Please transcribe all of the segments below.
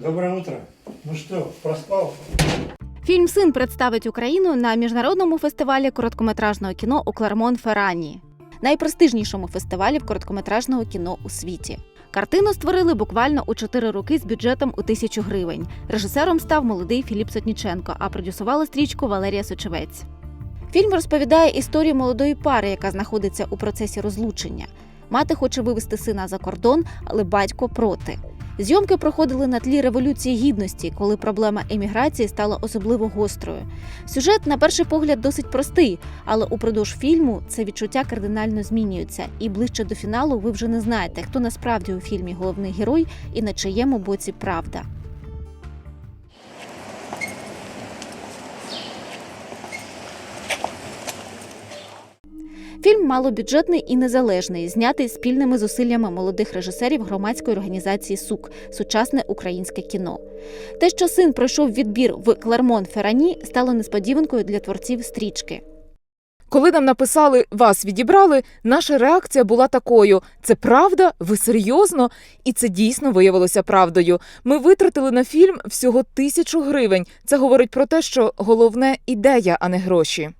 Доброе утро. Ну что, проспал? Фільм Син представить Україну на міжнародному фестивалі короткометражного кіно у Клермон Феррані, найпрестижнішому фестивалі короткометражного кіно у світі. Картину створили буквально у 4 роки з бюджетом у тисячу гривень. Режисером став молодий Філіп Сотніченко, а продюсувала стрічку Валерія Сочевець. Фільм розповідає історію молодої пари, яка знаходиться у процесі розлучення. Мати хоче вивезти сина за кордон, але батько проти. Зйомки проходили на тлі революції гідності, коли проблема еміграції стала особливо гострою. Сюжет, на перший погляд, досить простий, але упродовж фільму це відчуття кардинально змінюється. І ближче до фіналу ви вже не знаєте, хто насправді у фільмі головний герой і на чиєму боці правда. Фільм малобюджетний і незалежний, знятий спільними зусиллями молодих режисерів громадської організації СУК сучасне українське кіно. Те, що син пройшов відбір в Клермон Ферані, стало несподіванкою для творців стрічки. Коли нам написали вас відібрали, наша реакція була такою: це правда? Ви серйозно? І це дійсно виявилося правдою. Ми витратили на фільм всього тисячу гривень. Це говорить про те, що головне ідея, а не гроші.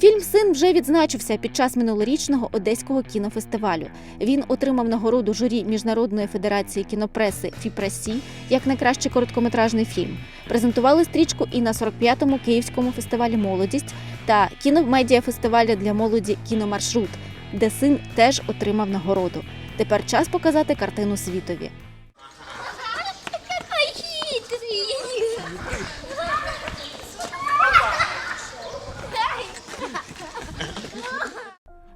Фільм Син вже відзначився під час минулорічного одеського кінофестивалю. Він отримав нагороду журі Міжнародної федерації кінопреси Фіпресі як найкращий короткометражний фільм. Презентували стрічку і на 45-му Київському фестивалі Молодість та кіномедіафестивалі для молоді Кіномаршрут, де син теж отримав нагороду. Тепер час показати картину світові.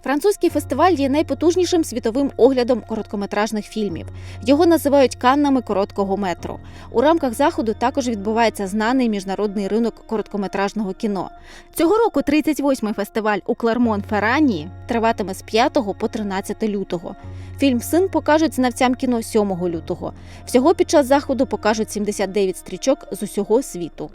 Французький фестиваль є найпотужнішим світовим оглядом короткометражних фільмів. Його називають каннами короткого метру. У рамках заходу також відбувається знаний міжнародний ринок короткометражного кіно. Цього року 38-й фестиваль у Клермон Феррані триватиме з 5 по 13 лютого. Фільм Син покажуть знавцям кіно 7 лютого. Всього під час заходу покажуть 79 стрічок з усього світу.